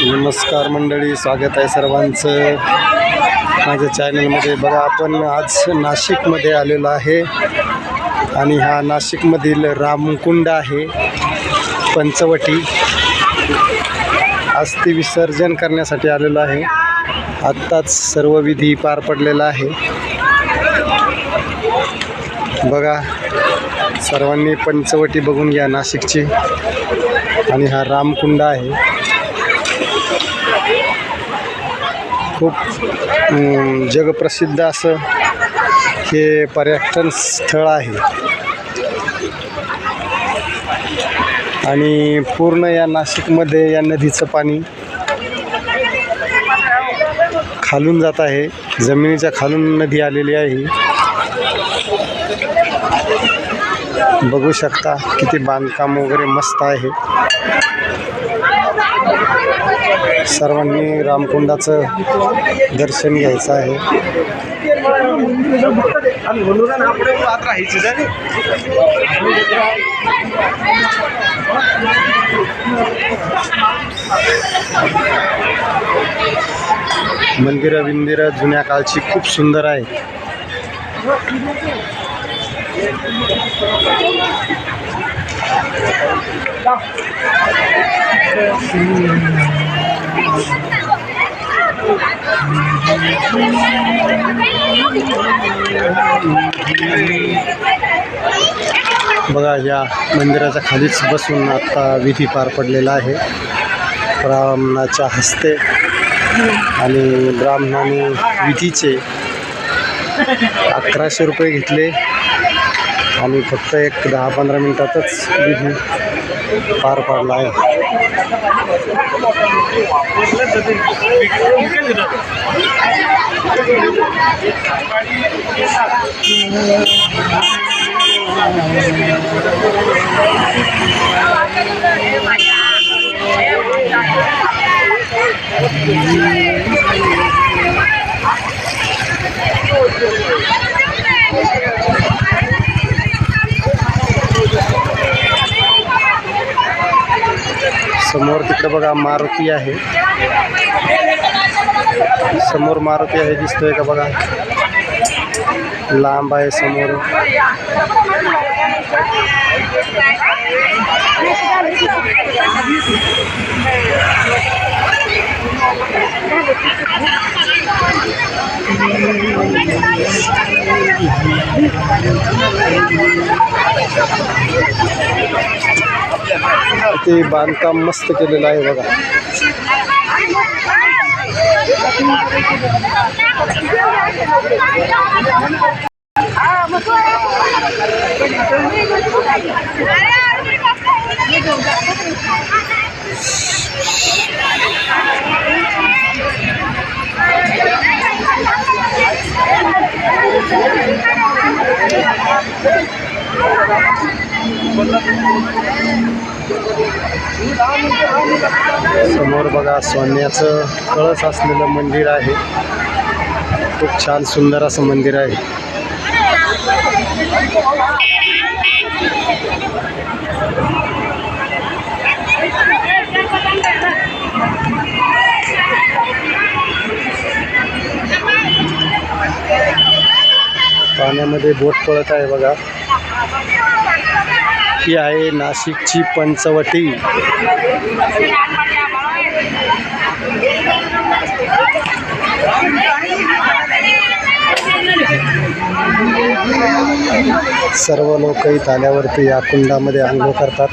नमस्कार मंडळी स्वागत आहे सर्वांचं. माझ्या चॅनलमध्ये बघा आपण आज नाशिकमध्ये आलेलो आहे. आणि हा नाशिकमधील रामकुंड आहे पंचवटी. अस्थि विसर्जन करण्यासाठी आलेलो आहे. आत्ताच सर्व विधी पार पडलेला आहे. बघा सर्वांनी पंचवटी बघून घ्या नाशिकची. आणि हा रामकुंड आहे. खूप जगप्रसिद्ध असं हे पर्यटन स्थळ आहे. आणि पूर्ण या नाशिकमध्ये या नदीचं पाणी खालून जात आहे. जमिनीच्या खालून नदी आलेली आहे. बघू शकता किती बांधकाम वगैरे मस्त आहे. सर्वांनी रामकुंडाचं दर्शन घ्यायचं आहे. मंदिरं विंदिरं जुन्या काळची खूप सुंदर आहे. बघा या मंदिराच्या खालीच बसून आता विधी पार पडलेला आहे. ब्राह्मणाच्या हस्ते आणि ब्राह्मणाने विधीचे अकराशे रुपये घेतले. आणि फक्त एक दहा पंधरा मिनटातच विधी पार पाडला आहे. समोर तिकडे बघा मारुती आहे. समोर मारुती आहे दिसतोय का बघा? लांब आहे समोर. ते बांधकाम मस्त केलेलं आहे बघा. समोर बघा सोन्याचं कळस असलेलं मंदिर आहे. खूप छान सुंदर असं मंदिर आहे. पाण्यामध्ये बोट पळत आहे बघा. ही आहे. नाशिकची पंचवटी. सर्व लोक इथं आल्यावरती या कुंडामध्ये आंघोळ करतात.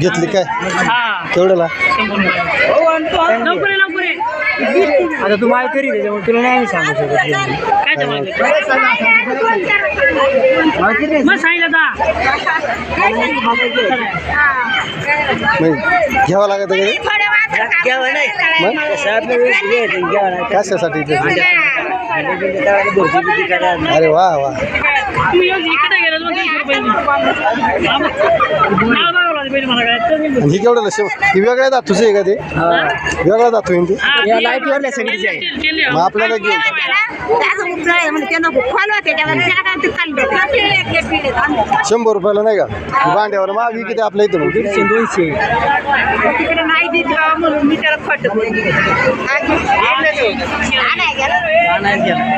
घेतली काय? केवढ्याला? आता तू माय करी त्याच्यामुळे तुला नाही सांगू शकत काय ते मागे? मग सांगितलं. नाही घ्यावं लागत आहे का ते? मग कशासाठी ते? अरे वा वा. इकडे गेला तर मग तीनशे रुपये हा, मग. आणि ही केवढ्याला शेव ही वेगळ्या धातूची आहे का ते वेगळा धातू आहे ना ती हा, या सगळीची आहे. मग आपल्याला घेऊन म्हणजे शंभर रुपयाला नाही का भांड्यावर मागवी किती आपल्या इथं मग? दीडशे दोनशे गेलं.